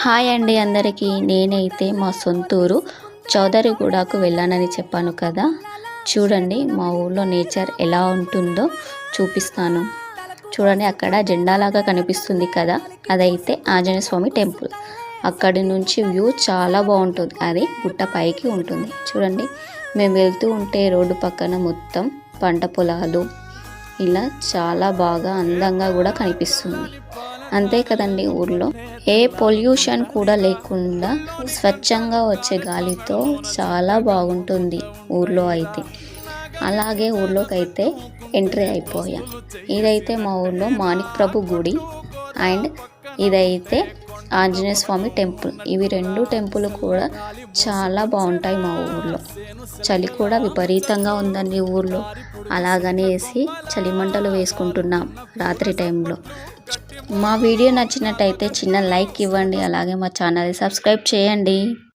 Hi అండి అందరికీ. నేనైతే మా సొంతూరు చౌదరిగూడకు వెళ్ళానని చెప్పాను కదా. చూడండి మా ఊళ్ళో నేచర్ ఎలా ఉంటుందో చూపిస్తాను. చూడండి అక్కడ జెండాలాగా కనిపిస్తుంది కదా. అదైతే ఆంజనేయ స్వామి టెంపుల్. అక్కడి నుంచి వ్యూ చాలా బాగుంటుంది. అది గుట్ట పైకి ఉంటుంది. చూడండి మేము వెళ్తూ ఉంటే రోడ్డు పక్కన మొత్తం పంట పొలాలు. ఇలా చాలా బాగా అందంగా కూడా కనిపిస్తుంది. అంతే కదండి ఊర్లో. ఏ పొల్యూషన్ కూడా లేకుండా స్వచ్ఛంగా వచ్చే గాలితో చాలా బాగుంటుంది ఊర్లో అయితే. అలాగే ఊర్లోకి అయితే ఎంట్రీ అయిపోయాం. ఇదైతే మా ఊర్లో మాణిక్ ప్రభు గుడి అండ్ ఇదైతే ఆంజనేయ స్వామి టెంపుల్. ఇవి రెండు టెంపుల్ కూడా చాలా బాగుంటాయి మా ఊర్లో. చలి కూడా విపరీతంగా ఉందండి ఊర్లో. అలాగనేసి చలి మంటలు వేసుకుంటున్నాం రాత్రి టైంలో. మా వీడియో నచ్చినట్టయితే చిన్న లైక్ ఇవ్వండి. అలాగే మా ఛానల్ సబ్స్క్రైబ్ చేయండి.